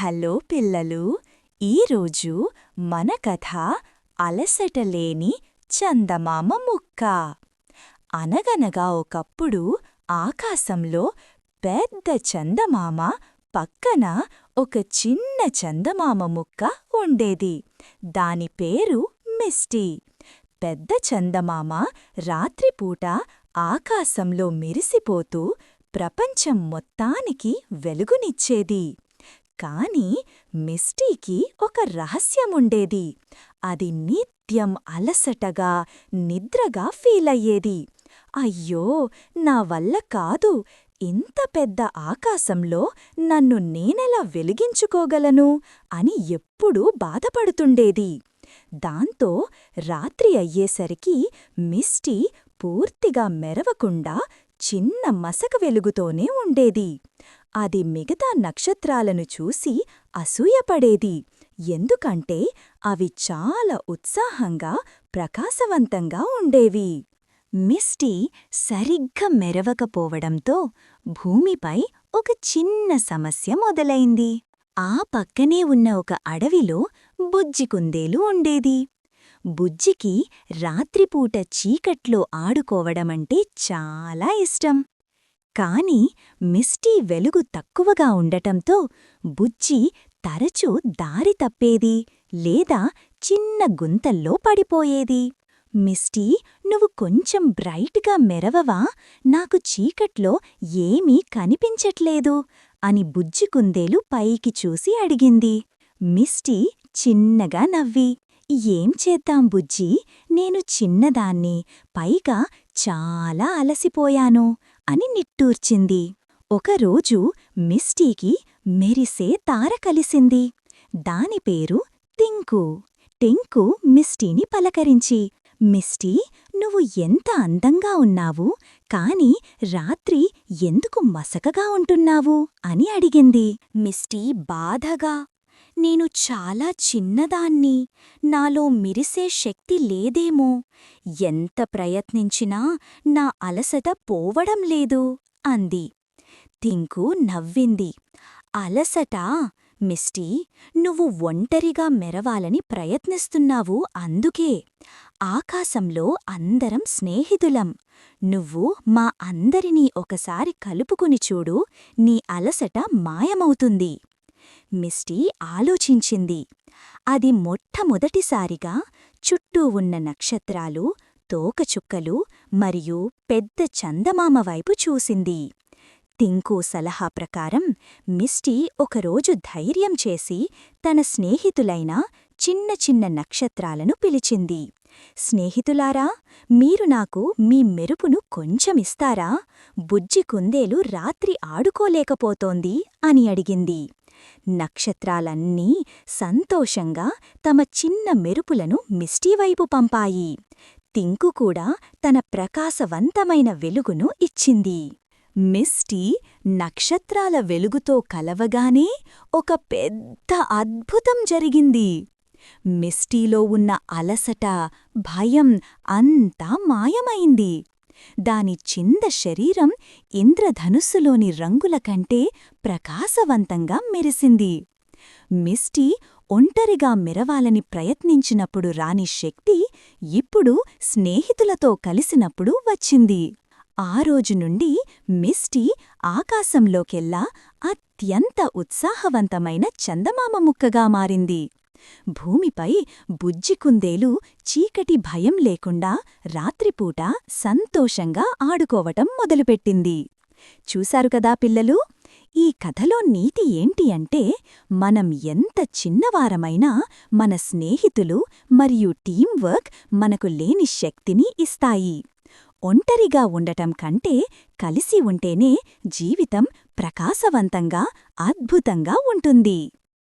Hello పిల్లలు ఈరోజు మన కథ అలసటలేని చందమామ ముక్క. అనగనగా ఒకప్పుడు ఆకాశంలో పెద్ద చందమామ పక్కన ఒక చిన్న చందమామ ముక్క ఉండేది. దాని పేరు మిస్టీ. పెద్ద చందమామ రాత్రిపూట ఆకాశంలో మెరిసిపోతూ ప్రపంచం మొత్తానికి వెలుగునిచ్చేది. కాని మిస్టీకి ఒక రహస్యముండేది. అది నిత్యం అలసటగా నిద్రగా ఫీలయ్యేది. అయ్యో నా వల్ల కాదు. ఇంత పెద్ద ఆకాశంలో నన్ను నేనెలా వెలిగించుకోగలను అని ఎప్పుడూ బాధపడుతుండేది. దాంతో రాత్రి అయ్యేసరికి మిస్టీ పూర్తిగా మెరవకుండా చిన్న మసక వెలుగుతోనే ఉండేది. అది మిగతా నక్షత్రాలను చూసి అసూయపడేది. ఎందుకంటే అవి చాలా ఉత్సాహంగా ప్రకాశవంతంగా ఉండేవి. మిస్టీ సరిగ్గా మెరవకపోవడంతో భూమిపై ఒక చిన్న సమస్య మొదలైంది. ఆ పక్కనే ఉన్న ఒక అడవిలో బుజ్జి కుందేలు ఉండేది. బుజ్జికి రాత్రిపూట చీకట్లో ఆడుకోవడమంటే చాలా ఇష్టం. కాని మిస్టీ వెలుగు తక్కువగా ఉండటంతో బుజ్జి తరచూ దారి తప్పేది లేదా చిన్న గుంతల్లో పడిపోయేది. మిస్టీ నువ్వు కొంచెం బ్రైట్గా మెరవవా? నాకు చీకట్లో ఏమీ కనిపించట్లేదు అని బుజ్జి కుందేలు పైకి చూసి అడిగింది. మిస్టీ చిన్నగా నవ్వి ఏం చేద్దాం బుజ్జి? నేను చిన్నదాన్ని పైగా చాలా అలసిపోయాను. అని నిట్టూర్చింది. ఒకరోజు మిస్టీకి మెరిసే తార కలిసింది. దాని పేరు టింకు. టింకు మిస్టీని పలకరించి మిస్టీ నువ్వు ఎంత అందంగా ఉన్నావు కాని రాత్రి ఎందుకు మసకగా ఉంటున్నావు? అని అడిగింది. మిస్టీ బాధగా నేను చాలా చిన్నదాన్ని. నాలో మిరిసే శక్తి లేదేమో. ఎంత ప్రయత్నించినా నా అలసట పోవడం లేదు అంది. తింకు నవ్వింది. అలసట? మిస్టీ నువ్వు ఒంటరిగా మెరవాలని ప్రయత్నిస్తున్నావు అందుకే. ఆకాశంలో అందరం స్నేహితులం. నువ్వు మా అందరినీ ఒకసారి కలుపుకుని చూడు నీ అలసట మాయమవుతుంది. మిస్టీ ఆలోచించింది. అది మొట్టమొదటిసారిగా చుట్టూ ఉన్న నక్షత్రాలు తోకచుక్కలు మరియు పెద్ద చందమామ వైపు చూసింది. తింకు సలహా ప్రకారం మిస్టీ ఒకరోజు ధైర్యం చేసి తన స్నేహితులైన చిన్న చిన్న నక్షత్రాలను పిలిచింది. స్నేహితులారా మీరు నాకు మీ మెరుపును కొంచెమిస్తారా బుజ్జి కుందేలు రాత్రి ఆడుకోలేకపోతోంది అని అడిగింది. నక్షత్రాలన్నీ సంతోషంగా తమ చిన్న మెరుపులను మిస్టీవైపు పంపాయి. తింకు కూడా తన ప్రకాశవంతమైన వెలుగును ఇచ్చింది. మిస్టీ నక్షత్రాల వెలుగుతో కలవగానే ఒక పెద్ద అద్భుతం జరిగింది. మిస్టీలో ఉన్న అలసట భయం అంతా మాయమైంది. దాని చింద శరీరం ఇంద్రధనుస్సులోని రంగుల కంటే ప్రకాశవంతంగా మెరిసింది. మిస్టీ ఒంటరిగా మెరవాలని ప్రయత్నించినప్పుడు రాని శక్తి ఇప్పుడు స్నేహితులతో కలిసినప్పుడు వచ్చింది. ఆ రోజు నుండి మిస్టీ ఆకాశంలోకెల్లా అత్యంత ఉత్సాహవంతమైన చందమామ ముక్కగా మారింది. భూమిపై బుజ్జికుందేలు చీకటి భయం లేకుండా రాత్రిపూట సంతోషంగా ఆడుకోవటం మొదలుపెట్టింది. చూశారు కదా పిల్లలు ఈ కథలో నీతి ఏంటి అంటే మనం ఎంత చిన్నవారమైనా మన స్నేహితులు మరియు టీంవర్క్ మనకు లేని శక్తిని ఇస్తాయి. ఒంటరిగా ఉండటం కంటే కలిసి ఉంటేనే జీవితం ప్రకాశవంతంగా అద్భుతంగా ఉంటుంది.